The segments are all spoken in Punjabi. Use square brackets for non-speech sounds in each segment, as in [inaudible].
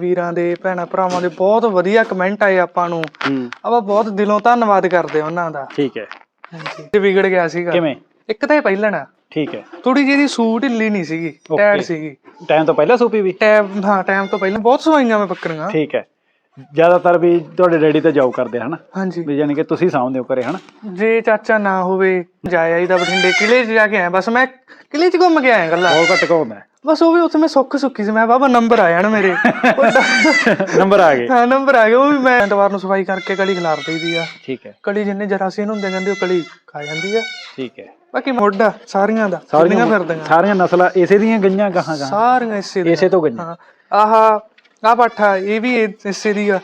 ਵੀਰਾਂ ਦੇ ਭੈਣਾਂ ਭਰਾਵਾਂ ਦੇ ਬਹੁਤ ਵਧੀਆ ਕਮੈਂਟ ਆਏ ਆਪਾਂ ਨੂੰ। ਹੂੰ। ਆਪਾਂ ਬਹੁਤ ਦਿਲੋਂ ਧੰਨਵਾਦ ਕਰਦੇ ਹਾਂ ਉਹਨਾਂ ਦਾ। ਠੀਕ ਹੈ। ਹਾਂਜੀ। ਤੇ ਵਿਗੜ ਗਿਆ ਸੀਗਾ। ਕਿਵੇਂ? ਇੱਕ ਤਾਂ ਇਹ ਪਹਿਲਣਾ ਠੀਕ ਹੈ। ਥੋੜੀ ਜਿਹੀ ਸੂਟ ਢਿੱਲੀ ਨਹੀਂ ਸੀਗੀ. ਟੈਡ ਸੀਗੀ। ਟਾਈਮ ਤੋਂ ਪਹਿਲਾਂ ਸੂਪੀ ਵੀ? ਟੈਬ ਹਾਂ ਟਾਈਮ ਤੋਂ ਪਹਿਲਾਂ। ਬਹੁਤ ਸਵਾਈਆਂ ਮੈਂ ਬੱਕਰੀਆਂ। ਠੀਕ ਹੈ। ਜ਼ਿਆਦਾਤਰ ਵੀ ਤੁਹਾਡੇ ਡੈਡੀ ਤੇ ਜੌਬ ਕਰਦੇ ਹਨ? ਹਾਂਜੀ। ਵੀ ਯਾਨੀ ਕਿ ਤੁਸੀਂ ਹੋ ਘਰੇ ਹਨ? ਜੇ ਚਾਚਾ ਨਾ ਹੋਵੇ ਜਾਇਆ ਇਹਦਾ ਬਠਿੰਡੇ ਕਿਲੇ 'ਚ ਜਾ ਕੇ ਆਇਆ। ਬਸ ਮੈਂ ਕਿਲੇ 'ਚ ਘੁੰਮ ਕੇ ਆਇਆ ਗੱਲਾਂ ਬਹੁਤ ਘੱਟ ਘੁੰਮਦਾ। ਬਸ ਉਹ ਵੀ ਉੱਥੇ ਮੈਂ ਸੁੱਖ ਸੁੱਖੀ ਸੀ। ਮੈਂ ਬਾਬਾ ਨੰਬਰ ਆ ਜਾਣ ਮੇਰੇ। [laughs] ਨੰਬਰ ਆ ਗਏ। ਹਾਂ ਨੰਬਰ ਆ ਗਿਆ ਉਹ ਵੀ ਮੈਂ ਐਤਵਾਰ ਨੂੰ ਸਫ਼ਾਈ ਕਰਕੇ ਕਲੀ ਖਿਲਾਰ ਦਈਦੀ ਆ। ਠੀਕ ਹੈ। ਕਲੀ ਜਿੰਨੇ ਜਰਾਸੀਨ ਹੁੰਦੇ ਜਾਂਦੇ ਉਹ ਕਲੀ ਖਾ ਜਾਂਦੀ ਆ। ਠੀਕ ਹੈ। ਬਾਕੀ ਮੋਢਾ ਸਾਰੀਆਂ ਦਾ ਸਾਰੀਆਂ ਫਿਰਦੀਆਂ? ਸਾਰੀਆਂ ਨਸਲਾਂ ਇਸੇ ਦੀਆਂ ਗਈਆਂ ਗਾਹਾਂ ਗਾਹਾਂ ਸਾਰੀਆਂ ਇਸੇ ਦੀਆਂ। ਇਸੇ ਤੋਂ ਗਈਆਂ। ਆਹ ਆ ਪਾਠਾ ਇਹ ਵੀ ਇਸੇ ਦੀ ਆ।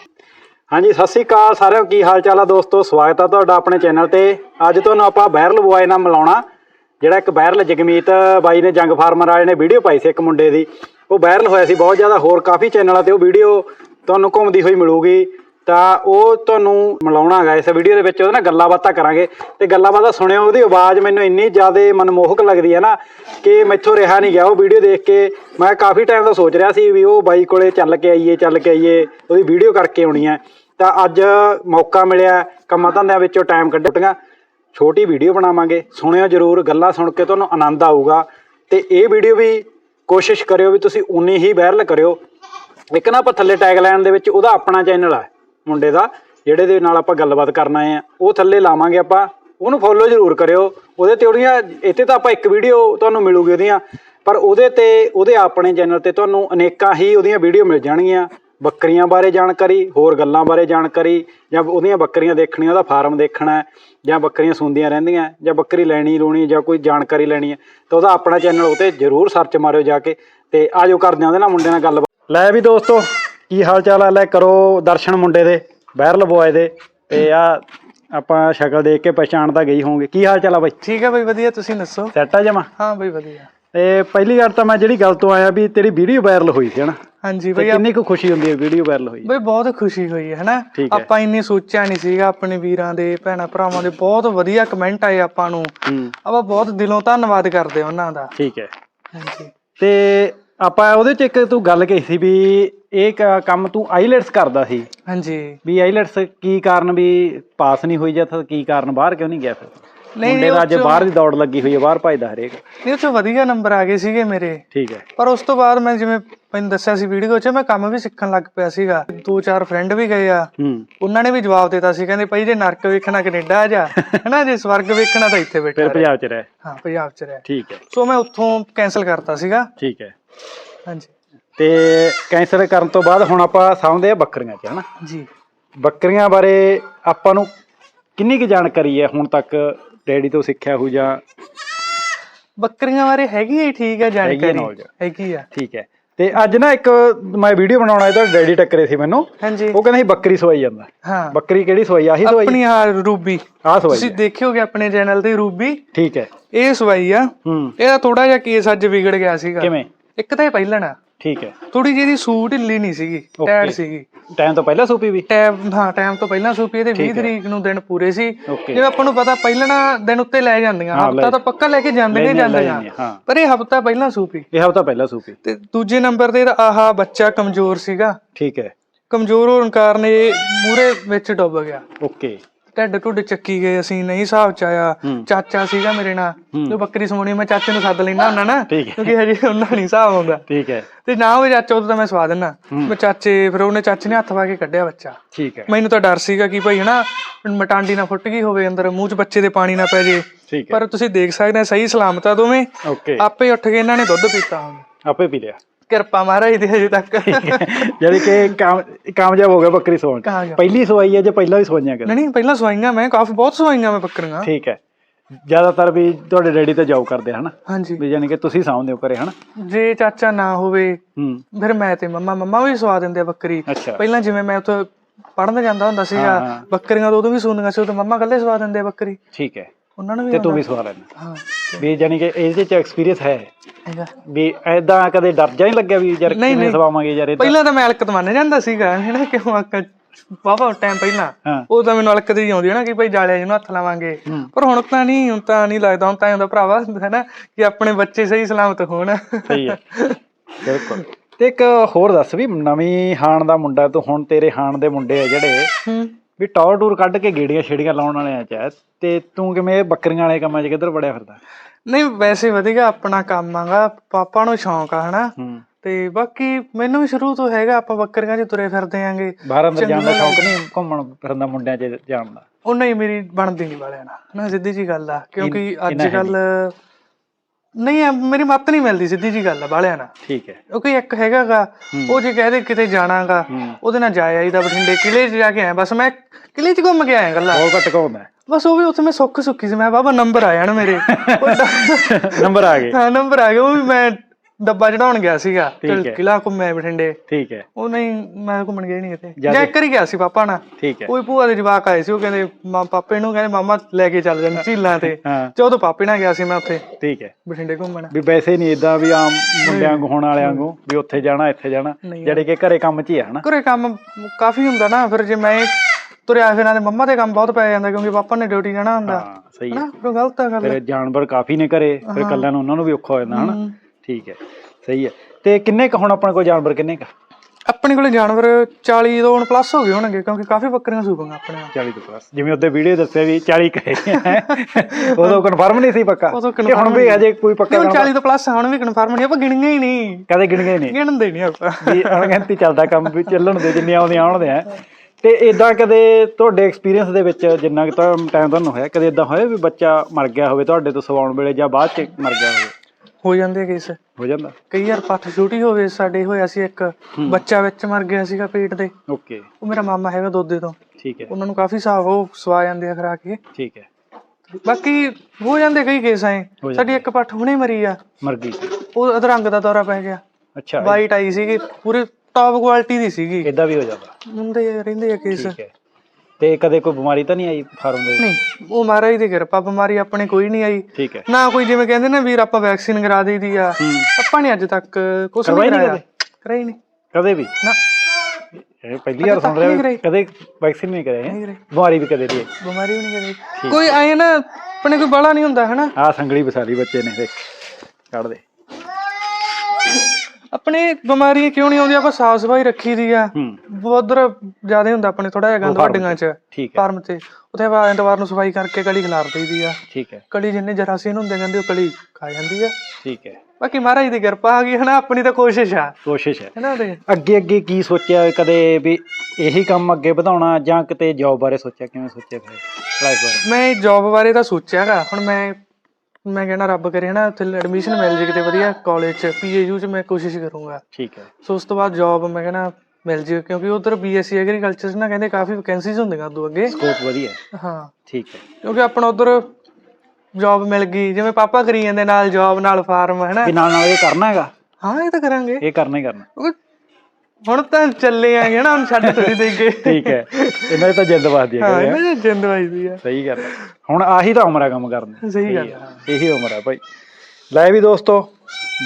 ਹਾਂਜੀ ਸਤਿ ਸ੍ਰੀ ਅਕਾਲ। ਸਾਰਿਆਂ ਕੀ ਹਾਲ ਚਾਲ ਆ ਦੋਸਤੋ? ਸਵਾਗਤ ਆ ਤੁਹਾਡਾ ਆਪਣੇ ਚੈਨਲ ਤੇ। ਅੱਜ ਤੁਹਾਨੂੰ ਆਪਾਂ ਵਾਇਰਲ ਬੁਆਏ ਨਾਲ ਮਿਲਾਉਣਾ। ਜਿਹੜਾ ਇੱਕ ਵਾਇਰਲ ਜਗਮੀਤ ਬਾਈ ਨੇ, ਜੰਗ ਫਾਰਮਰ ਵਾਲੇ ਨੇ ਵੀਡੀਓ ਪਾਈ ਸੀ ਇੱਕ ਮੁੰਡੇ ਦੀ। ਉਹ ਵਾਇਰਲ ਹੋਇਆ ਸੀ, ਬਹੁਤ ਜ਼ਿਆਦਾ ਹੋਰ ਕਾਫੀ ਚੈਨਲਾਂ ਤੇ ਉਹ ਵੀਡੀਓ ਤੁਹਾਨੂੰ ਘੁੰਮਦੀ ਹੋਈ ਮਿਲੂਗੀ। ਤਾਂ ਉਹ ਤੁਹਾਨੂੰ ਮਿਲਾਉਣਾ ਹੈਗਾ, ਇਸ ਵੀਡੀਓ ਦੇ ਵਿੱਚ ਉਹਦੇ ਨਾਲ ਗੱਲਾਂ ਬਾਤਾਂ ਕਰਾਂਗੇ। ਤੇ ਗੱਲਾਂ ਬਾਤਾਂ ਸੁਣਿਓ, ਉਹਦੀ ਆਵਾਜ਼ ਮੈਨੂੰ ਇੰਨੀ ਜ਼ਿਆਦਾ ਮਨਮੋਹਕ ਲੱਗਦੀ ਹੈ ਨਾ ਕਿ ਮੈਥੋਂ ਰਿਹਾ ਨਹੀਂ ਗਿਆ। ਉਹ ਵੀਡੀਓ ਦੇਖ ਕੇ ਮੈਂ ਕਾਫੀ ਟਾਈਮ ਤੋਂ ਸੋਚ ਰਿਹਾ ਸੀ ਵੀ ਉਹ ਬਾਈ ਕੋਲੇ ਚੱਲ ਕੇ ਆਈਏ, ਚੱਲ ਕੇ ਆਈਏ, ਉਹਦੀ ਵੀਡੀਓ ਕਰਕੇ ਆਉਣੀ ਹੈ। ਤਾਂ ਅੱਜ ਮੌਕਾ ਮਿਲਿਆ, ਕੰਮਾਂ ਧੰਦਿਆਂ ਵਿੱਚੋਂ ਟਾਈਮ ਕੱਢੀਆਂ ਛੋਟੀ ਵੀਡੀਓ ਬਣਾਵਾਂਗੇ, ਸੁਣਿਓ ਜਰੂਰ, ਗੱਲਾਂ ਸੁਣ ਕੇ ਤੁਹਾਨੂੰ ਆਨੰਦ ਆਊਗਾ। ਤੇ ਇਹ ਵੀਡੀਓ ਵੀ ਕੋਸ਼ਿਸ਼ ਕਰਿਓ ਵੀ ਤੁਸੀਂ ਉਨੀ ਹੀ ਵਾਇਰਲ ਕਰਿਓ। ਇੱਕ ਨਾ ਆਪਾਂ ਥੱਲੇ ਟੈਗ ਟੈਗਲਾਈਨ ਦੇ ਵਿੱਚ ਉਹਦਾ ਆਪਣਾ ਚੈਨਲ ਆ ਮੁੰਡੇ ਦਾ, ਜਿਹੜੇ ਦੇ ਨਾਲ ਆਪਾਂ ਗੱਲਬਾਤ ਕਰਨ ਆਏ ਆ, ਉਹ ਥੱਲੇ ਲਾਵਾਂਗੇ ਆਪਾਂ, ਉਹਨੂੰ ਫੋਲੋ ਜ਼ਰੂਰ ਕਰਿਓ। ਉਹਦੇ ਤੇ ਉਹਦੀਆਂ, ਇੱਥੇ ਤਾਂ ਆਪਾਂ ਇੱਕ ਵੀਡੀਓ ਤੁਹਾਨੂੰ ਮਿਲੂਗੀ ਉਹਦੀਆਂ, ਪਰ ਉਹਦੇ ਤੇ, ਉਹਦੇ ਆਪਣੇ ਚੈਨਲ ਤੇ ਤੁਹਾਨੂੰ ਅਨੇਕਾਂ ਹੀ ਉਹਦੀਆਂ ਵੀਡੀਓ ਮਿਲ ਜਾਣਗੀਆਂ। ਬੱਕਰੀਆਂ ਬਾਰੇ ਜਾਣਕਾਰੀ ਹੋਰ ਗੱਲਾਂ ਬਾਰੇ ਜਾਣਕਾਰੀ ਜਾਂ ਉਹਦੀਆਂ ਬੱਕਰੀਆਂ ਦੇਖਣੀਆਂ ਉਹਦਾ ਫਾਰਮ ਦੇਖਣਾ ਹੈ, ਜਾਂ ਬੱਕਰੀਆਂ ਸੁੰਦੀਆਂ ਰਹਿੰਦੀਆਂ ਜਾਂ ਬੱਕਰੀ ਲੈਣੀ ਰੋਣੀ ਜਾਂ ਕੋਈ ਜਾਣਕਾਰੀ ਲੈਣੀ ਹੈ ਤਾਂ ਉਹਦਾ ਆਪਣਾ ਚੈਨਲ ਉਤੇ ਜਰੂਰ ਸਰਚ ਮਾਰਿਓ ਜਾ ਕੇ ਤੇ ਆਜੋ ਕਰਦੇ ਹਾਂ ਉਹਦੇ ਨਾਲ ਮੁੰਡੇ ਨਾਲ ਗੱਲ ਲੈ ਵੀ ਦੋਸਤੋ ਕੀ ਹਾਲ ਚਾਲ ਆ? ਲੈ ਕਰੋ ਦਰਸ਼ਨ ਮੁੰਡੇ ਦੇ ਵਾਇਰਲ ਬੋਏ ਦੇ ਤੇ ਆ ਆਪਾਂ ਸ਼ਕਲ ਦੇਖ ਕੇ ਪਛਾਣ ਤਾਂ ਗਈ ਹੋਵਾਂਗੇ। ਕੀ ਹਾਲ ਚਾਲ ਆ ਬਾਈ? ਠੀਕ ਆ ਬਈ ਵਧੀਆ ਤੁਸੀਂ ਦੱਸੋ? ਸੈੱਟ ਆ ਜਮਾ? ਹਾਂ ਬਈ ਵਧੀਆ। ਤੇ ਪਹਿਲੀ ਗੱਲ ਤਾਂ ਮੈਂ ਜਿਹੜੀ ਗੱਲ ਤੋਂ ਆਇਆ ਵੀ ਤੇਰੀ ਵੀਡੀਓ ਵਾਇਰਲ ਹੋਈ ਸੀ ਹਨਾ? ਹਾਂਜੀ ਤੇ ਬਈ ਕਿੰਨੀ ਕੁ ਖੁਸ਼ੀ ਹੁੰਦੀ ਹੈ ਵੀਡੀਓ ਵਾਇਰਲ ਹੋਈ? ਬਈ ਬਹੁਤ ਖੁਸ਼ੀ ਹੋਈ ਹੈ ਹਨਾ। ਆਪਾਂ ਇੰਨੀ ਸੋਚਿਆ ਨਹੀਂ ਸੀਗਾ ਆਪਣੇ ਵੀਰਾਂ ਦੇ ਭੈਣਾਂ ਭਰਾਵਾਂ ਦੇ ਬਹੁਤ ਵਧੀਆ ਕਮੈਂਟ ਆਏ ਆਪਾਂ ਨੂੰ। ਆਪਾਂ ਬਹੁਤ ਦਿਲੋਂ ਧੰਨਵਾਦ ਕਰਦੇ ਉਹਨਾਂ ਦਾ। ਠੀਕ ਹੈ। ਹਾਂਜੀ। ਤੇ ਆਪਾਂ ਉਹਦੇ ਚ ਇੱਕ ਤੂੰ ਗੱਲ ਕਹੀ ਸੀ ਵੀ ਇਹ ਕੰਮ ਤੂੰ ਆਈਲੈਟਸ ਕਰਦਾ ਸੀ। ਹਾਂਜੀ। ਵੀ ਆਈਲੈਟਸ ਕੀ ਕਾਰਨ ਵੀ ਪਾਸ ਨਹੀਂ ਹੋਈ ਜਾਂ ਕੀ ਕਾਰਨ ਬਾਹਰ ਕਿਉਂ ਨਹੀਂ ਗਿਆ ਫਿਰ? ਮੁੰਡੇ ਨਹੀਂ ਦਾ ਅੱਜ ਬਾਹਰ ਦੀ ਦੌੜ ਲੱਗੀ ਹੋਈ ਹੈ ਬਾਹਰ ਭਜਦਾ ਹਰੇਕ। ਇਹ ਚ ਵਧੀਆ ਨੰਬਰ ਆ ਗਏ ਸੀਗੇ ਮੇਰੇ। ਠੀਕ ਹੈ। ਪਰ ਉਸ ਤੋਂ ਬਾਅਦ ਮੈਂ ਜਿਵੇਂ ਮੈਨੂੰ ਦੱਸਿਆ ਸੀ ਵੀਡੀਓ 'ਚ ਮੈਂ ਕੰਮ ਵੀ ਸਿੱਖਣ ਲੱਗ ਪਿਆ ਸੀਗਾ। ਦੋ ਚਾਰ ਫਰੈਂਡ ਵੀ ਗਏ ਆ। ਉਹਨਾਂ ਨੇ ਵੀ ਜਵਾਬ ਦਿੱਤਾ ਸੀ ਕਹਿੰਦੇ ਭਾਈ ਜੇ ਨਰਕ ਵੇਖਣਾ ਕੈਨੇਡਾ ਆ ਜਾ ਹਨਾ ਜੇ ਸਵਰਗ ਵੇਖਣਾ ਤਾਂ ਇੱਥੇ ਬੈਠਾ ਫਿਰ। ਪੰਜਾਬ ਚ ਰਹਿ। ਹਾਂ ਪੰਜਾਬ 'ਚ ਰਹਿ। ਠੀਕ ਹੈ। ਸੋ ਮੈਂ ਉੱਥੋਂ ਕੈਨਸਲ ਕਰਤਾ ਸੀਗਾ। ਠੀਕ ਹੈ। ਹਾਂਜੀ। ਤੇ ਕੈਂਸਲ ਕਰਨ ਤੋਂ ਬਾਅਦ ਹੁਣ ਆਪਾਂ ਸਾਹਮਣੇ ਆ ਬੱਕਰੀਆਂ ਚ ਹਨਾ? ਜੀ। ਬੱਕਰੀਆਂ ਬਾਰੇ ਆਪਾਂ ਨੂੰ ਕਿੰਨੀ ਕੁ ਜਾਣਕਾਰੀ ਹੈ ਹੁਣ ਤੱਕ ਡੈਡੀ ਤੋਂ ਸਿੱਖਿਆ ਹੋ ਜਾਂ ਬੱਕਰੀਆਂ ਬਾਰੇ ਹੈਗੀ ਹੈ ਠੀਕ ਹੈ ਜਾਣਕਾਰੀ? knowledge। ਹੈਗੀ ਆ। ਠੀਕ ਹੈ। ਤੇ ਅੱਜ ਨਾ ਇੱਕ ਮੈਂ ਵੀਡੀਓ ਬਣਾਉਣਾ ਇਹਦਾ ਡੈਡੀ ਟੱਕਰੇ ਸੀ ਮੈਨੂੰ। ਹਾਂਜੀ। ਉਹ ਕਹਿੰਦਾ ਸੀ ਬੱਕਰੀ ਸਵਾਈ ਜਾਂਦਾ। ਹਾਂ। ਬੱਕਰੀ ਕਿਹੜੀ ਸਵਾਈ ਆਹੀ ਸਵਾਈ ਆਪਣੀ ਆ ਰੂਬੀ। ਆਹ ਸਵਾਈ ਤੁਸੀਂ ਹੈ। ਦੇਖਿਓਗੇ ਆਪਣੇ ਚੈਨਲ ਤੇ ਰੂਬੀ। ਠੀਕ ਹੈ। ਇਹ ਸਵਾਈ ਆ। ਹੂੰ। ਇਹਦਾ ਥੋੜਾ ਜਿਹਾ ਕੇਸ ਅੱਜ ਵਿਗੜ ਗਿਆ ਸੀਗਾ। ਕਿਵੇਂ? ਇੱਕ ਤਾਂ ਇਹ ਪਹਿਲਣਾ ਠੀਕ ਹੈ। ਥੋੜੀ ਜਿਹੀ ਸੂਟ ਢਿੱਲੀ ਨਹੀਂ ਸੀਗੀ. ਟੈਡ ਸੀਗੀ। ਟਾਈਮ ਤੋਂ ਪਹਿਲਾਂ ਸੂਪੀ ਵੀ? ਟੈਬ ਹਾਂ ਟਾਈਮ ਤੋਂ ਪਹਿਲਾਂ ਸੂਪੀ ਇਹਦੇ 20 ਤਰੀਕ ਨੂੰ ਦਿਨ ਪੂਰੇ ਸੀ. ਜਿਵੇਂ ਆਪਾਂ ਨੂੰ ਪਤਾ ਪਹਿਲਣਾ ਦਿਨ ਉੱਤੇ ਲੈ ਜਾਂਦੀਆਂ ਹਫਤਾ ਤਾਂ ਪੱਕਾ ਲੈ ਕੇ ਲੈ ਜਾਂਦੀਆਂ ਜਾਂਦੀਆਂ, ਹਾਂ। ਪਰ ਇਹ ਹਫਤਾ ਪਹਿਲਾਂ ਸੂਪੀ। ਇਹ ਹਫਤਾ ਪਹਿਲਾਂ ਸੂਪੀ। ਤੇ ਦੂਜੇ ਨੰਬਰ ਤੇ ਆਹਾ ਬੱਚਾ ਕਮਜ਼ੋਰ ਸੀਗਾ। ਠੀਕ ਹੈ। ਕਮਜ਼ੋਰ ਹੋਣ ਕਾਰਨ ਇਹ ਮੂਰੇ ਵਿੱਚ ਡੁੱਬ ਗਿਆ। ਓਕੇ ਢਿੱਡ ਢੁੱਡ ਚੱਕੀ ਗਏ ਅਸੀਂ ਨਹੀਂ ਹਿਸਾਬ ਚ ਆਇਆ। ਚਾਚਾ ਸੀਗਾ ਮੇਰੇ ਨਾਲ। ਜੋ ਬੱਕਰੀ ਸਮਾਉਣੀ ਮੈਂ ਚਾਚੇ ਨੂੰ ਸੱਦ ਲੈਣਾ ਹੁੰਦਾ ਨਾ। ਕਿਉਂਕਿ ਹਜੇ ਉਹਨਾਂ ਨਹੀਂ ਹਿਸਾਬ ਆਉਂਦਾ। ਠੀਕ ਹੈ। ਤੇ ਨਾ ਉਹ ਚਾਚਾ ਉਦੋਂ ਤਾਂ ਮੈਂ ਸਵਾ ਦਿੰਨਾ। ਮੈਂ ਚਾਚੇ ਫਿਰ ਉਹਨੇ ਚਾਚੇ ਨੇ ਹੱਥ ਪਾ ਕੇ ਕੱਢਿਆ ਬੱਚਾ। ਠੀਕ ਹੈ। ਮੈਨੂੰ ਤਾਂ ਡਰ ਸੀਗਾ ਕਿ ਭਾਈ ਹਨਾ ਮਟਾਂਡੀ ਨਾ ਫੁੱਟ ਗਈ ਹੋਵੇ ਅੰਦਰ ਮੂੰਹ 'ਚ ਬੱਚੇ ਦੇ ਪਾਣੀ ਨਾ ਪੈ ਜੇ। ਪਰ ਤੁਸੀਂ ਦੇਖ ਸਕਦੇ ਆ ਸਹੀ ਸਲਾਮਤ ਆ ਦੋਵੇਂ ਆਪੇ ਉੱਠ ਕੇ ਇਹਨਾਂ ਨੇ ਦੁੱਧ ਪੀਤਾ। ਹੁਣ ਆਪੇ ਪੀ ਲਿਆ। ਕਿਰਪਾ ਮਹਾਰਾਜ ਦੀ ਹਜੇ ਤੱਕ। ਜਿਹੜੀ ਕਿ ਕਾਮ- ਕਾਮਯਾਬ ਹੋ ਗਿਆ ਬੱਕਰੀ। ਕਾਮਯਾਬ। ਪਹਿਲੀ ਸਵਾਈ ਹੈ ਜਾਂ ਪਹਿਲਾਂ ਵੀ ਸਵਾਈਆਂ ਕਰ। ਨਹੀਂ ਨਹੀਂ ਪਹਿਲਾਂ ਸਵਾਈਆਂ ਮੈਂ ਕਾਫੀ ਬਹੁਤ ਸਵਾਈਆਂ ਮੈਂ ਬੱਕਰੀਆਂ। ਠੀਕ ਹੈ। ਜ਼ਿਆਦਾਤਰ ਵੀ ਤੁਹਾਡੇ ਡੈਡੀ ਤੇ ਜੌਬ ਕਰਦੇ ਹਨ? ਹਾਂਜੀ। ਵੀ ਯਾਨੀ ਕਿ ਤੁਸੀਂ ਸਾਂਭਦੇ ਹੋ ਘਰੇ ਹਨ? ਜੇ ਚਾਚਾ ਨਾ ਹੋਵੇ ਹੂੰ। ਫਿਰ ਮੈਂ ਤੇ ਮੰਮਾ ਮੰਮਾ ਵੀ ਸਵਾ ਦਿੰਦੇ ਆ ਬੱਕਰੀ। ਅੱਛਾ। ਪਹਿਲਾਂ ਜਿਵੇਂ ਮੈਂ ਉੱਥੇ ਪੜਨ ਜਾਂਦਾ ਹੁੰਦਾ ਹਾਂ, ਸੀਗਾ ਹਾਂ। ਬੱਕਰੀਆਂ ਤਾਂ ਉਦੋਂ ਵੀ ਸੁਣਦੀਆਂ ਸੀ ਉਦੋਂ ਮੰਮਾ ਇਕੱਲੇ ਸਵਾ ਦਿੰਦੇ ਆ ਬੱਕਰੀ। ਠੀਕ ਹੈ। ਉਹਨਾਂ ਨੂੰ ਵੀ ਤੇ ਤੂੰ। ਵੀ ਸਵਾ ਲੈਣਾ ਹਾਂ ਵੀ ਯਾਨੀ ਕਿ ਇਹਦੇ ਚ ਐਕਸਪੀਰੀਅੰਸ ਹੈ। ਹੈਗਾ। ਵੀ ਐਦਾਂ ਕਦੇ ਡਰ ਜਾਂ ਨਹੀਂ ਲੱਗਿਆ ਵੀ ਯਾਰ ਕਿਵੇਂ। ਸਵਾਵਾਂਗੇ ਯਾਰ ਇਹ ਪਹਿਲਾਂ ਤਾਂ ਮੈਂ ਅਲਕਤ ਮੰਨ ਜਾਂਦਾ ਸੀਗਾ ਹੈਨਾ ਕਿਉਂ ਅੱਕ ਵਾਵਾ ਟਾਈਮ ਪਹਿਲਾਂ। ਉਹ ਤਾਂ ਮੈਨੂੰ ਅਲਕਤ ਹੀ ਆਉਂਦੀ ਹੈ ਨਾ ਕਿ ਭਾਈ ਜਾਲਿਆ ਜਿਹਨੂੰ ਹੱਥ ਲਾਵਾਂਗੇ। ਪਰ ਹੁਣ ਤਾਂ ਨਹੀਂ ਹੁਣ ਤਾਂ ਨਹੀਂ ਲੱਗਦਾ ਹੁਣ ਤਾਂ ਹੁੰਦਾ ਭਰਾਵਾ ਹੈਨਾ ਕਿ ਆਪਣੇ ਬੱਚੇ ਸਹੀ ਸਲਾਮਤ ਹੋਣ। ਸਹੀ ਹੈ। ਬਿਲਕੁਲ। ਤੇ ਇੱਕ ਹੋਰ ਦੱਸ ਵੀ ਨਵੀਂ ਹਾਣ ਦਾ ਮੁੰਡਾ ਤੂੰ ਹੁਣ ਤੇਰੇ ਹਾਣ ਦੇ ਮੁੰਡੇ ਆ ਜਿਹੜੇ। ਹੂੰ। ਵੀ ਟੌਰ ਟੂਰ ਕੱਢ ਕੇ ਗੇੜੀਆਂ ਛੇੜੀਆਂ ਲਾਉਣ ਵਾਲਿਆਂ ਚ ਆ ਤੇ ਤੂੰ ਕਿਵੇਂ ਇਹ ਬੱਕਰੀਆਂ ਵਾਲੇ ਕੰਮਾਂ 'ਚ ਕਿੱਧਰ ਵੜਿਆ ਫਿਰਦਾ? ਨਹੀਂ ਵੈਸੇ ਵਧੀਆ ਆਪਣਾ ਕੰਮ ਆਗਾ ਪਾਪਾ ਨੂੰ ਸ਼ੌਂਕ ਆ ਹਨਾ? ਤੇ ਬਾਕੀ ਮੈਨੂੰ ਵੀ ਸ਼ੁਰੂ ਤੋਂ ਹੈਗਾ ਆਪਾਂ ਬੱਕਰੀਆਂ 'ਚ ਤੁਰੇ ਫਿਰਦੇ ਆਂਗੇ। ਬਾਹਰ ਅੰਦਰ ਜਾਣ ਦਾ ਸ਼ੌਂਕ ਨਹੀਂ ਘੁੰਮਣ ਫਿਰਨ ਦਾ ਮੁੰਡਿਆਂ 'ਚ ਜਾਣ ਦਾ। ਉਹ ਨਹੀਂ ਮੇਰੀ ਬਣਦੀ ਨਹੀਂ ਵਾਲਿਆਂ ਨਾਲ। ਨਾ ਸਿੱਧੀ ਜੀ ਗੱਲ ਆ ਕਿਉਂਕਿ ਅੱਜ ਕੱਲ ਨਹੀਂ ਆ, ਮੇਰੀ ਮੱਤ ਨਹੀਂ ਮਿਲਦੀ ਸਿੱਧੀ ਜੀ ਗੱਲ ਆ ਵਾਲਿਆਂ ਨਾਲ ਠੀਕ ਹੈ। ਕਿਉਂਕਿ ਇੱਕ ਹੈਗਾਗਾ ਉਹ ਜੇ ਕਹਦੇ ਕਿਤੇ ਜਾਣਾਗਾ ਉਹਦੇ ਨਾਲ ਜਾਇਆ ਆਈਦਾ ਬਠਿੰਡੇ ਕਿਲੇ 'ਚ ਜਾ ਕੇ ਆਇਆ ਬਸ ਮੈਂ ਕਿਲੇ 'ਚ ਘੁੰਮ ਕੇ ਆਇਆ ਗੱਲਾਂ। ਬਹੁਤ ਘੱਟ ਘੁੰਮਦਾ ਬਸ ਉਹ ਵੀ ਉੱਥੇ ਮੈਂ ਸੁੱਖ ਸੁੱਖੀ ਸੀ ਮੈਂ ਬਾਬਾ ਨੰਬਰ ਆ ਜਾਣ ਮੇਰੇ। ਉਹ [laughs] ਨੰਬਰ ਆ ਗਏ। ਹਾਂ ਨੰਬਰ ਆ ਗਿਆ ਉਹ ਵੀ ਮੈਂ ਡੱਬਾ ਚੜਾਉਣ ਗਿਆ ਸੀਗਾ ਠੀਕ ਹੈ। ਕਿਲਾ ਘੁੰਮਿਆ ਬਠਿੰਡੇ। ਠੀਕ ਹੈ। ਉਹ ਨਹੀਂ ਮੈਂ ਘੁੰਮਣ ਗਿਆ ਨਹੀਂ ਕਿਤੇ ਜਾ ਜਾਂ ਕੇ- ਇੱਕ ਵਾਰੀ ਗਿਆ ਸੀ ਪਾਪਾ ਨਾਲ। ਠੀਕ ਹੈ। ਕੋਈ ਭੂਆ ਦੇ ਜਵਾਕ ਆਏ ਸੀ ਉਹ ਕਹਿੰਦੇ ਮਾਂ ਪਾਪੇ ਨੂੰ ਕਹਿੰਦੇ ਮਾਮਾ ਲੈ ਕੇ ਚੱਲ ਜਾਣ ਝੀਲਾਂ ਤੇ। ਹਾਂ। ਤੇ ਉਦੋਂ ਪਾਪੇ ਨਾਲ ਗਿਆ ਸੀ ਮੈਂ ਉੱਥੇ ਠੀਕ ਹੈ। ਬਠਿੰਡੇ ਘੁੰਮਣ। ਵੀ ਵੈਸੇ ਨਹੀਂ ਇਦਾਂ ਵੀ ਆਮ ਮੁੰਡਿਆਂ ਵਾਂਗੂ ਹੋਣ ਵਾਲਿਆਂ ਵਾਂਗੂ ਵੀ ਉੱਥੇ ਜਾਣਾ ਇੱਥੇ ਜਾਣਾ। ਨਹੀਂ। ਜਿਹੜੇ ਕਿ ਘਰੇ ਕੰਮ 'ਚ ਹੀ ਆ ਹਨਾ? ਘਰੇ ਕੰਮ ਕਾਫੀ ਹੁੰਦਾ ਨਾ ਫਿਰ ਜੇ ਮੈਂ ਤੁਰਿਆ ਫਿਰਾਂ ਤੇ ਮੰਮਾ ਤੇ ਕੰਮ ਬਹੁਤ ਪੈ ਜਾਂਦਾ ਕਿਉਂਕਿ ਪਾਪਾ ਨੇ ਡਿਊਟੀ ਜਾਣਾ ਹੁੰਦਾ। ਹਾਂ ਸਹੀ ਹੈ। ਹਨਾ? ਫਿਰ ਗਲਤ ਆ ਗੱਲ। ਫਿਰ ਜਾਨਵਰ ਕਾਫੀ ਨੇ ਘਰੇ ਫਿਰ ਕੱਲਿਆਂ ਨੂੰ ਉਹਨਾਂ ਨੂੰ ਵੀ ਔਖਾ ਹੋ ਜਾਂਦਾ ਹਨਾ? ਹਮ। ਠੀਕ ਹੈ ਸਹੀ ਹੈ। ਤੇ ਕਿੰਨੇ ਕ ਹੁਣ ਆਪਣੇ ਕੋਲ ਜਾਨਵਰ ਕਿੰਨੇ ਕ? ਆਪਣੇ ਕੋਲੇ ਜਾਨਵਰ 40 ਤੋਂ ਹੁਣ ਪਲੱਸ ਹੋ ਗਏ ਹੋਣਗੇ ਕਿਉਂਕਿ ਕਾਫੀ ਬੱਕਰੀਆਂ ਸੂਪਾਂਗਾ ਆਪਣੇ ਨਾਲ। 40 ਤੋਂ ਪਲੱਸ ਜਿਵੇਂ ਉਹਦੇ ਵੀਡੀਓ ਦੱਸਿਆ ਵੀ 40 ਕਹੇ [laughs] ਉਦੋਂ ਕਨਫਰਮ ਨਹੀਂ ਸੀ ਪੱਕਾ। ਤੇ ਹੁਣ ਵੀ ਹਜੇ ਕੋਈ ਪੱਕਾ ਹੁਣ 40 ਤੋਂ ਪਲੱਸ ਹੁਣ ਵੀ ਕਨਫਰਮ ਨਹੀਂ ਆਪਾਂ ਗਿਣੀਆਂ ਹੀ ਨਹੀਂ। ਕਦੇ ਗਿਣ ਗਏ ਨਹੀਂ। ਗਿਣਦੇ ਨਹੀਂ ਆਪਾਂ। ਵੀ ਅਣਗਿਣਤੀ ਚੱਲਦਾ ਕੰਮ ਵੀ ਚੱਲਣ ਦੇ ਜਿੰਨੇ ਆਉਂਦੇ ਆਉਣਦੇ ਆ। ਤੇ ਇਦਾਂ ਕਦੇ ਤੁਹਾਡੇ ਐਕਸਪੀਰੀਅੰਸ ਦੇ ਵਿੱਚ ਜਿੰਨਾ ਕੁ ਟਾਈਮ ਤੁਹਾਨੂੰ ਹੋਇਆ ਕਦੇ ਇਦਾਂ ਹੋਇਆ ਵੀ ਬੱਚਾ ਮਰ ਗਿਆ ਹੋਵੇ ਤੁਹਾਡੇ ਤੋਂ ਸਵਾਉਣ ਵੇਲੇ ਜਾਂ ਬਾਅਦ ਚ ਮਰ ਗਿਆ ਹੋਵੇ? ਹੋ ਜਾਂਦੇ ਕੇਸ ਹੋ ਜਾਂਦਾ। ਕਈ ਵਾਰ ਪੱਠ ਛੋਟੀ ਹੋਵੇ ਸਾਡੇ ਹੋਇਆ ਸੀ ਇੱਕ ਬੱਚਾ ਵਿੱਚ ਮਰ ਗਿਆ ਸੀਗਾ ਪੇਟ ਦੇ ਓਕੇ ਉਹ ਮੇਰਾ ਮਾਮਾ ਹੈਗਾ ਦੋਦੇ ਤੋਂ। ਠੀਕ ਹੈ। ਉਹਨਾਂ ਨੂੰ ਕਾਫੀ ਸਾਫ਼ ਉਹ ਸਵਾ ਜਾਂਦੇ ਆ ਖਰਾ ਕੇ। ਠੀਕ ਹੈ। ਬਾਕੀ ਹੋ ਜਾਂਦੇ ਕਈ ਕੇਸ ਐ। ਹੋ ਸਾਡੀ ਇੱਕ ਪੱਠ ਹੁਣੇ ਮਰੀ ਆ। ਮਰ ਗਈ ਉਹ ਅਧਰੰਗ ਦਾ ਦੌਰਾ ਪੈ ਗਿਆ। ਅੱਛਾ। ਵਾਈਟ ਆਈ ਸੀਗੀ ਪੂਰੀ ਟੌਪ ਕੁਆਲਿਟੀ ਦੀ ਸੀਗੀ। ਇਦਾਂ ਵੀ ਹੋ ਜਾਂਦਾ। ਹੁੰਦੇ ਰਹਿੰਦੇ ਆ ਕੇਸ ਠੀਕ ਹੈ। ਤੇ ਕਦੇ ਕੋਈ ਬਿਮਾਰੀ ਤਾਂ ਨਹੀਂ ਆਈ ਫਾਰਮ ਦੇ ਵਿੱਚ? ਨਹੀਂ ਉਹ ਮਹਾਰਾਜ ਦੀ ਕਿਰਪਾ ਬਿਮਾਰੀ ਆਪਣੇ ਕੋਈ ਨਹੀਂ ਆਈ। ਠੀਕ ਹੈ। ਨਾ ਕੋਈ ਜਿਵੇਂ ਕਹਿੰਦੇ ਨੇ ਵੀਰ ਆਪਾਂ ਵੈਕਸੀਨ ਕਰਾ ਦੇਈਦੀ ਆ। ਹੂੰ। ਆਪਾਂ ਨੇ ਅੱਜ ਤੱਕ ਕੁਝ ਕਰਵਾਈ ਨਹੀਂ ਕਰਾਇਆ। ਕਰਾਈ ਨਹੀਂ ਕਦੇ ਵੀ? ਨਾ। ਇਹ ਪਹਿਲੀ ਵਾਰ ਸੁਣ ਰਿਹਾ ਵੀ ਕਰਾਈ। ਕਦੇ ਵੈਕਸੀਨ ਨਹੀਂ ਕਰਾਏ ਨਹੀਂ ਕਰਾਈ। ਬਿਮਾਰੀ ਵੀ ਕਦੇ ਨਹੀਂ ਬਿਮਾਰੀ ਵੀ ਨਹੀਂ ਕਰਾਈ। ਕੋਈ ਆਏ ਨਾ ਆਪਣੇ ਕੋਈ ਬੜਾ ਨਹੀਂ ਹੁੰਦਾ ਹਨਾ? ਆਹ ਸੰਗਲੀ ਬਸਾਲੀ ਬੱਚੇ ਨੇ ਦੇਖ ਕੱਢ ਦੇ। ਆਪਣੇ ਬਿਮਾਰੀਆਂ ਕਿਉਂ ਨਹੀਂ ਆਉਂਦੀਆਂ ਆਪਾਂ ਸਾਫ਼ ਸਫ਼ਾਈ ਰੱਖੀ ਦੀ ਆ। ਹੂੰ। ਉਧਰ ਜ਼ਿਆਦਾ ਹੁੰਦਾ ਆਪਣੇ ਥੋੜਾ ਜਿਹਾ ਗੰਦ farm ਵੱਡੀਆਂ ਚ ਠੀਕ ਹੈ। ਫਾਰਮ ਤੇ। ਉੱਥੇ ਆਪਾਂ ਐਤਵਾਰ ਨੂੰ ਸਫ਼ਾਈ ਕਰਕੇ ਕਲੀ ਖਿਲਾਰ ਦਈਦੀ ਆ। ਠੀਕ ਹੈ। ਕਲੀ ਜਿੰਨੇ ਜਰਾਸੀਨ ਹੁੰਦੇ ਕਹਿੰਦੇ ਉਹ ਕਲੀ ਖਾ ਜਾਂਦੀ ਆ। ਠੀਕ ਹੈ। ਬਾਕੀ ਮਹਾਰਾਜ ਦੀ ਕਿਰਪਾ ਆ ਗਈ ਹਨਾ? ਆਪਣੀ ਤਾਂ ਕੋਸ਼ਿਸ਼ ਆ। ਕੋਸ਼ਿਸ਼ ਹੈ। ਹਨਾ ਤੇ? ਅੱਗੇ ਅੱਗੇ ਕੀ ਸੋਚਿਆ ਕਦੇ ਵੀ ਇਹੀ ਕੰਮ ਅੱਗੇ ਵਧਾਉਣਾ ਜਾਂ ਕਿਤੇ ਜੌਬ ਬਾਰੇ ਸੋਚਿਆ? ਕਿਵੇਂ ਸੋਚਿਆ ਫਿਰ? ਲਾਈਫ ਬਾਰੇ ਮੈਂ ਜੌਬ ਬਾਰੇ ਤਾਂ ਸੋਚਿਆਗਾ ਹੁਣ ਮੈਂ ਮੈਂ ਕਹਿਣਾ ਰੱਬ ਕਰੇ ਹਨਾ ਉੱਥੇ ਐਡਮਿਸ਼ਨ ਮਿਲ ਜੇ ਕਿਤੇ ਵਧੀਆ ਕਾਲਜ ਚ ਪੀਏਯੂ ਚ ਮੈਂ ਕੋਸ਼ਿਸ਼ ਕਰੂੰਗਾ। ਠੀਕ ਹੈ। ਸੋ ਉਸ ਤੋਂ ਬਾਅਦ ਜੌਬ ਮੈਂ ਕਹਿਣਾ ਮਿਲ ਜੇ ਕਿਉਂਕਿ ਉਧਰ ਬੀਐਸਸੀ ਐਗਰੀਕਲਚਰ ਚ ਨਾ ਕਹਿੰਦੇ ਕਾਫੀ ਵੈਕੈਂਸੀਜ਼ ਹੁੰਦੀਆਂ ਉਦੋਂ ਅੱਗੇ ਸਕੋਪ ਵਧੀਆ ਹੈ। ਹਾਂ। ਠੀਕ ਹੈ। ਕਿਉਂਕਿ ਆਪਣਾ ਉਧਰ ਜੌਬ ਮਿਲ ਗਈ ਜਿਵੇਂ ਪਾਪਾ ਕਰੀ ਜਾਂਦੇ ਨਾਲ ਜੌਬ ਨਾਲ ਫਾਰਮ ਹਨਾ। ਵੀ ਨਾਲ ਨਾਲ ਇਹ ਕਰਨਾ ਹੈਗਾ? ਹਾਂ ਇਹ ਤਾਂ ਕਰਾਂਗੇ। ਇਹ ਕਰਨਾ ਹੀ ਕਰਨਾ। ਕਿਉਂਕਿ ਹੁਣ ਤਾਂ ਚੱਲੇ ਆਗੇ ਨਾ ਹੁਣ ਛੱਡ ਥੋੜੀ ਦੇ ਕੇ ਠੀਕ ਹੈ। ਇਹਨਾਂ ਦੀ ਤਾਂ ਜਿੱਦ ਵੱਸਦੀ ਹੈ ਹਾਂ ਆ। ਇਹਨਾਂ ਦੀ ਜਿੰਦ ਵੱਜਦੀ ਆ ਸਹੀ ਗੱਲ ਹੈ। ਹੁਣ ਆਹੀ ਤਾਂ ਉਮਰ ਹੈ ਕੰਮ ਕਰਨ। ਸਹੀ ਗੱਲ ਆ ਇਹੀ ਉਮਰ ਹੈ ਭਾਈ। ਲੈ ਵੀ ਦੋਸਤੋ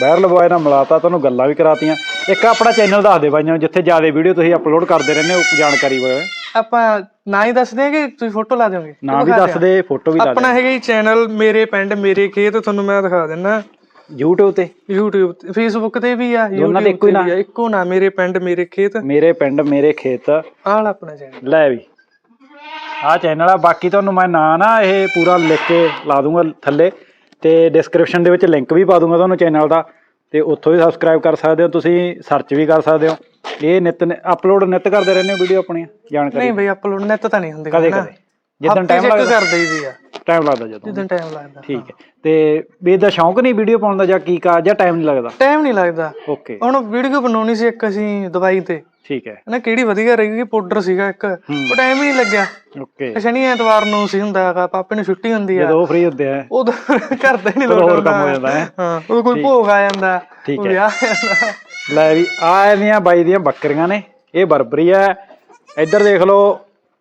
ਵਾਇਰਲ ਬॉय ਨਾਲ ਮਿਲਾਤਾ ਤੁਹਾਨੂੰ ਗੱਲਾਂ ਵੀ ਕਰਾਤੀਆਂ। ਇੱਕ ਆਪਣਾ ਚੈਨਲ ਦੱਸ ਦੇ ਬਾਈਆਂ ਨੂੰ ਜਿੱਥੇ ਜ਼ਿਆਦਾ ਵੀਡੀਓ ਤੁਸੀਂ ਅਪਲੋਡ ਕਰਦੇ ਰਹਿੰਦੇ ਹੋ ਜਾਣਕਾਰੀ ਹੋਵੇ ਆਪਾਂ ਨਾ ਹੀ ਦੱਸ ਦਿਆਂਗੇ ਤੁਸੀਂ ਫੋਟੋ ਲਾ ਦਿਓਗੇ। ਨਾਮ ਵੀ ਦੱਸ ਦੇ ਫੋਟੋ ਵੀ ਲਾ ਆਪਣਾ ਹੈਗਾ ਜੀ ਚੈਨਲ ਮੇਰੇ ਪਿੰਡ ਮੇਰੇ ਖੇਤ ਤੁਹਾਨੂੰ ਮੈਂ ਦਿਖਾ ਦਿੰਨਾ YouTube ਤੇ? YouTube ਤੇ Facebook ਤੇ ਵੀ ਆ ਦੋਨਾਂ ਤੇ YouTube ਇੱਕੋ ਹੀ ਵੀ ਆ ਇੱਕੋ ਨਾ ਮੇਰੇ ਪਿੰਡ ਮੇਰੇ ਖੇਤ। ਮੇਰੇ ਪਿੰਡ ਮੇਰੇ ਖੇਤ। ਆਹ ਵਾਲਾ ਆਪਣਾ ਚੈਨਲ ਲੈ ਵੀ। ਆਹ ਚੈਨਲ ਆ ਬਾਕੀ ਤੁਹਾਨੂੰ ਮੈਂ ਨਾਂ ਨਾ ਇਹ ਪੂਰਾ ਲਿਖ ਕੇ ਲਾ ਦੂੰਗਾ ਥੱਲੇ ਤੇ ਡਿਸਕ੍ਰਿਪਸ਼ਨ ਦੇ ਵਿੱਚ ਲਿੰਕ ਵੀ ਪਾ ਦੂੰਗਾ ਤੁਹਾਨੂੰ ਚੈਨਲ ਦਾ ਤੇ ਉੱਥੋਂ ਵੀ ਸਬਸਕ੍ਰਾਈਬ ਕਰ ਸਕਦੇ ਹੋ ਤੁਸੀਂ ਸਰਚ ਵੀ ਕਰ ਸਕਦੇ ਹੋ। ਇਹ ਨਿਤ ਅਪਲੋਡ ਨਿਤ ਕਰਦੇ ਰਹਿੰਦੇ ਹੋ ਵੀਡੀਓ ਆਪਣੀਆਂ ਜਾਣਕਾਰੀ? ਨਹੀਂ ਬਈ ਅਪਲੋਡ ਨੈਟ ਤਾਂ ਨਹੀਂ ਹੁੰਦੇ ਕਦੇ ਕਦੇ। ਜਿੱਦਣ ਟਾਈਮ ਲੱਗਦਾ। ਕਰ ਦਈਦੀ ਆ। ਟਾਈਮ ਲੱਗਦਾ ਜਦੋਂ। ਜਿੱਦਣ ਟਾਈਮ ਲੱਗਦਾ। ਠੀਕ ਹੈ। ਤੇ ਵੀ ਇਹਦਾ ਸ਼ੌਂਕ ਨਹੀਂ ਵੀਡੀਓ ਪਾਉਣ ਦਾ ਜਾਂ ਕੀ ਕਾ ਜਾਂ ਟਾਈਮ ਨਹੀਂ ਲੱਗਦਾ? ਟਾਈਮ ਨਹੀਂ ਲੱਗਦਾ। ਓਕੇ ਹੁਣ ਵੀਡੀਓ ਬਣਾਉਣੀ ਸੀ ਇੱਕ ਅਸੀਂ ਦਵਾਈ ਤੇ। ਠੀਕ ਹੈ। ਨਾ ਕਿਹੜੀ ਵਧੀਆ ਰਹੀ ਪਾਊਡਰ ਸੀਗਾ ਇੱਕ। ਉਹ ਟਾਈਮ ਹੀ ਨਹੀਂ ਲੱਗਿਆ। ਓਕੇ ਸ਼ਨੀ ਐਤਵਾਰ ਨੂੰ ਸੀ ਹੁੰਦਾ ਹੈਗਾ ਪਾਪੇ ਨੂੰ ਛੁੱਟੀ ਹੁੰਦੀ ਆ। ਜਦੋਂ ਫ੍ਰੀ ਹੁੰਦੇ ਆ। ਉਦੋਂ ਕਰਦਾ ਨਹੀਂ ਲੋੜ ਹੋਰ ਕੰਮ ਹੋ ਜਾਂਦਾ ਹੈ। ਹਾਂ ਉਹ ਕੋਈ ਭੋਗ ਆ ਜਾਂਦਾ। ਠੀਕ ਹੈ। ਲੈ ਵੀ ਆ ਇਹਦੀਆਂ ਬਾਈ ਦੀਆਂ ਬੱਕਰੀਆਂ ਨੇ। ਇਹ ਬਰਬਰੀ ਆ। ਇੱਧਰ ਦੇਖ ਲਓ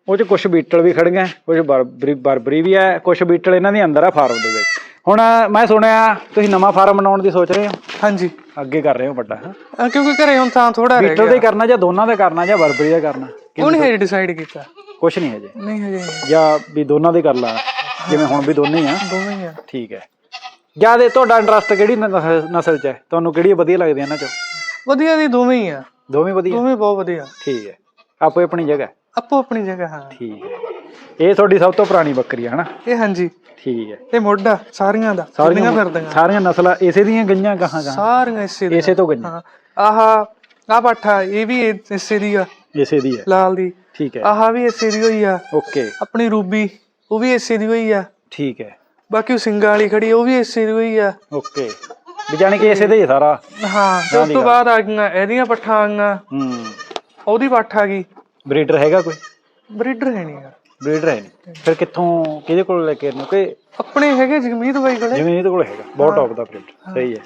ਉਹ ਚ ਕੁਝ ਬੀਟਲ ਵੀ ਖੜੀਆਂ ਕੁਝ ਬਰਬਰੀ ਬਰਬਰੀ ਵੀ ਆ ਕੁਝ ਬੀਟਲ ਇਹਨਾਂ ਦੇ ਅੰਦਰ ਆ ਫਾਰਮ ਦੇ ਵਿੱਚ। ਹੁਣ ਮੈਂ ਸੁਣਿਆ ਤੁਸੀਂ ਨਵਾਂ ਫਾਰਮ ਬਣਾਉਣ ਦੀ ਸੋਚ ਰਹੇ ਹੋ? ਹਾਂਜੀ। ਅੱਗੇ ਕਰ ਰਹੇ ਹੋ ਵੱਡਾ ਹਾਂ। ਅਹ ਕਿਉਂਕਿ ਘਰੇ ਹੁਣ ਤਾਂ ਥੋੜਾ ਰਹਿ ਬੀਟਲ ਦਾ ਹੀ ਕਰਨਾ ਜਾਂ ਦੋਨਾਂ ਦਾ ਕਰਨਾ ਜਾਂ ਬਰਬਰੀ ਦਾ ਕਰਨਾ? ਨਹੀਂ ਹਜੇ ਡਿਸਾਈਡ ਕੀਤਾ। ਕੁਝ ਨਹੀਂ ਹਜੇ। ਨਹੀਂ ਹਜੇ। ਨਹੀਂ ਜਾਂ ਵੀ ਦੋਨਾਂ ਦੇ ਕਰ ਲਾ ਜਿਵੇਂ ਹੁਣ ਵੀ ਦੋਨੇ ਹੀ ਆ? ਦੋਵੇਂ ਹੀ ਆ। ਠੀਕ ਹੈ। ਜ਼ਿਆਦਾ ਤੁਹਾਡਾ ਇੰਟਰਸਟ ਕਿਹੜੀ ਨਸਲ ਨਸਲ ਚ ਹੈ? ਤੁਹਾਨੂੰ ਕਿਹੜੀ ਵਧੀਆ ਲੱਗਦੀ ਇਹਨਾਂ ਚੋਂ? ਵਧੀਆ ਦੀ ਦੋਵੇਂ ਹੀ ਆ। ਦੋਵੇਂ ਵਧੀਆ? ਦੋਵੇਂ ਬਹੁਤ ਵਧੀਆ। ਠੀਕ ਹੈ। ਆਪੋ ਆਪਣੀ ਜਗ੍ਹਾ ਆਪੋ ਆਪਣੀ ਜਗ੍ਹਾ ਹਾਂ। ਠੀਕ ਹੈ। ਇਹ ਤੁਹਾਡੀ ਸਭ ਤੋਂ ਪੁਰਾਣੀ ਬੱਕਰੀ ਹੈ ਹਨਾ? ਇਹ ਹਾਂਜੀ। ਠੀਕ ਹੈ। ਇਹ ਮੋਢਾ ਸਾਰੀਆਂ ਦਾ ਸਾਰੀਆਂ ਫਿਰਦੀਆਂ। ਸਾਰੀਆਂ ਨਸਲਾਂ ਇਸੇ ਦੀਆਂ ਗਈਆਂ ਗਾਹਾਂ ਗਾਹਾਂ? ਸਾਰੀਆਂ ਇਸੇ ਦੀਆਂ। ਇਸੇ ਤੋਂ ਗਈਆਂ? ਹਾਂ। ਆਹ ਆ ਪੱਠਾ ਇਹ ਵੀ ਇਸੇ ਦੀ ਆ। ਇਸੇ ਦੀ ਹੈ। ਲਾਲ ਦੀ। ਠੀਕ ਹੈ। ਆਹ ਵੀ ਇਸੇ ਦੀ ਹੋਈ ਆ। ਓਕੇ। ਆਪਣੀ ਰੂਬੀ ਉਹ ਵੀ ਇਸੇ ਦੀ ਹੋਈ ਆ। ਠੀਕ ਹੈ। ਬਾਕੀ ਉਹ ਸਿੰਘਾਂ ਵਾਲੀ ਖੜੀ ਉਹ ਵੀ ਇਸੇ ਦੀ ਹੋਈ ਆ। ਓਕੇ। ਵੀ ਜਾਣੀ ਕਿ ਇਸੇ ਦਾ ਸਾਰਾ? ਹਾਂ ਉਸ ਤੋਂ ਬਾਅਦ ਆ ਗਈਆਂ ਇਹਦੀਆਂ ਪੱਠਾਂ ਆ ਗਈਆਂ। ਹੂੰ। ਉਹਦੀ ਪੱਠ ਆ ਗਈ। ਬਰੀਡਰ ਹੈਗਾ ਕੋਈ? ਬਰੀਡਰ ਹੈ ਨਹੀਂ ਯਾਰ। ਬਰੀਡਰ ਹੈ ਨਹੀਂ। ਫਿਰ ਕਿੱਥੋਂ ਕਿਹਦੇ ਕੋਲ ਲੈ ਕੇ ਆਉਂਦੇ ਹੋ? ਕਿ ਆਪਣੇ ਹੈਗੇ ਜਗਮੀਤ ਬਾਈ ਕੋਲੇ। ਜਿਵੇਂ ਇਹਦੇ ਕੋਲ ਹੈਗਾ। ਬਹੁਤ ਟੌਪ ਦਾ ਬਰੀਡਰ। ਸਹੀ ਹੈ।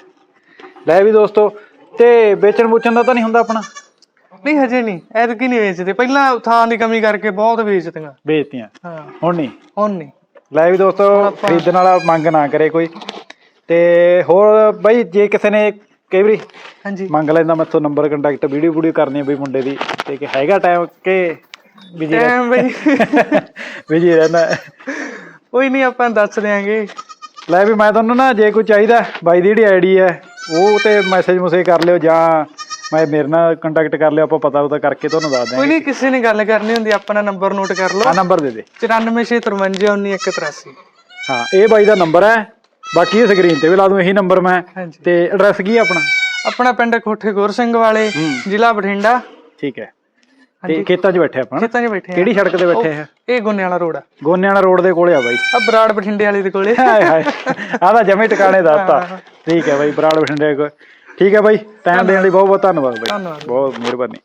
ਲੈ ਵੀ ਦੋਸਤੋ ਤੇ ਵੇਚਣ ਵੂਚਣ ਦਾ ਤਾਂ ਨਹੀਂ ਹੁੰਦਾ ਆਪਣਾ? ਨਹੀਂ ਹਜੇ ਨਹੀਂ। ਐਤਕੀ ਨਹੀਂ ਵੇਚਦੇ। ਪਹਿਲਾਂ ਥਾਂ ਦੀ ਕਮੀ ਕਰਕੇ ਬਹੁਤ ਵੇਚਦੀਆਂ ਵੇਚਤੀਆਂ। ਹਾਂ। ਹੁਣ ਨਹੀਂ? ਹੁਣ ਨਹੀਂ। ਲੈ ਵੀ ਦੋਸਤੋ ਖਰੀਦਣ ਵਾਲਾ ਮੰਗ ਨਾ ਕਰੇ ਕੋਈ। ਤੇ ਹੋਰ ਬਈ ਜੇ ਕਿਸੇ ਨੇ ਕਈ ਵਾਰੀ? ਹਾਂਜੀ। ਮੰਗ ਲੈਂਦਾ ਮੈਥੋਂ ਨੰਬਰ ਕੰਟੈਕਟ ਵੀਡੀਓ ਵੀਡੀਓ ਕਰਨੀ ਹੈ ਬਈ ਮੁੰਡੇ ਦੀ। ਤੇ ਕਿ ਹੈਗਾ ਟਾਈਮ ਕਿ ਬਿਜ਼ੀ ਟਾਈਮ ਬਈ। [laughs] ਬਿਜ਼ੀ ਰਹਿੰਦਾ। ਕੋਈ ਨਹੀਂ ਆਪਾਂ ਦੱਸ ਦਿਆਂਗੇ। ਲੈ ਵੀ ਮੈਂ ਤੁਹਾਨੂੰ ਨਾ ਜੇ ਕੋਈ ਚਾਹੀਦਾ ਬਾਈ ਦੀ ਜਿਹੜੀ ਆਈਡੀ ਹੈ ਉਹ ਤੇ ਮੈਸੇਜ ਮੁਸੇ ਕਰ ਲਿਓ ਜਾਂ ਮੈਂ ਮੇਰੇ ਨਾਲ ਕੰਟੈਕਟ ਕਰ ਲਿਓ ਆਪਾਂ ਪਤਾ ਪਤਾ ਕਰਕੇ ਤੁਹਾਨੂੰ ਦੱਸ ਕੋਈ ਦਿਆਂਗੇ ਨਹੀਂ ਕਿਸੇ ਨੇ ਗੱਲ ਕਰਨੀ ਹੁੰਦੀ ਆਪਣਾ ਨੰਬਰ ਨੋਟ ਕਰ ਲਓ। ਆ ਨੰਬਰ ਦੇ ਦੇ। 9465191183 ਹਾਂ ਇਹ ਬਾਈ ਦਾ ਨੰਬਰ ਹੈ। ਬਾਕੀ ਇਹ ਸਕਰੀਨ ਤੇ ਵੀ ਲਾ ਦੂੰ ਇਹੀ ਨੰਬਰ ਮੈਂ। ਹਾਂਜੀ। ਤੇ ਐਡਰੈਸ ਕੀ ਹੈ ਆਪਣਾ? ਆਪਣਾ ਪਿੰਡ ਕੋਠੇ ਗੁਰ ਸਿੰਘ ਵਾਲੇ ਜ਼ਿਲ੍ਹਾ ਬਠਿੰਡਾ। ਠੀਕ ਹੈ। ਤੇ ਖੇਤਾਂ 'ਚ ਬੈਠੇ ਆਪਾਂ ਨਾ? ਖੇਤਾਂ 'ਚ ਬੈਠੇ ਆ ਕਿਹੜੀ ਸੜਕ ਤੇ ਬੈਠੇ ਆ? ਇਹ ਗੁੰਨੇ ਵਾਲਾ ਰੋਡ ਆ। ਗੋਨਿਆਣਾ ਰੋਡ ਦੇ ਕੋਲੇ ਆ ਬਾਈ। ਆ ਬਰਾੜ ਬਠਿੰਡੇ ਵਾਲੇ ਦੇ ਕੋਲੇ। [laughs] ਹਾਏ ਹਾਏ। ਆਹ ਤਾਂ ਜਮੇ ਟਿਕਾਣੇ ਦੱਸਤਾ ਠੀਕ ਹੈ ਬਾਈ ਬਰਾੜ ਬਠਿੰਡੇ ਕੋਲ। ਠੀਕ ਹੈ ਬਾਈ ਟਾਈਮ ਦੇਣ ਲਈ ਬਹੁਤ ਬਹੁਤ ਧੰਨਵਾਦ ਬਾਈ। ਧੰਨਵਾਦ। ਬਹੁਤ ਮਿਹਰਬਾਨੀ।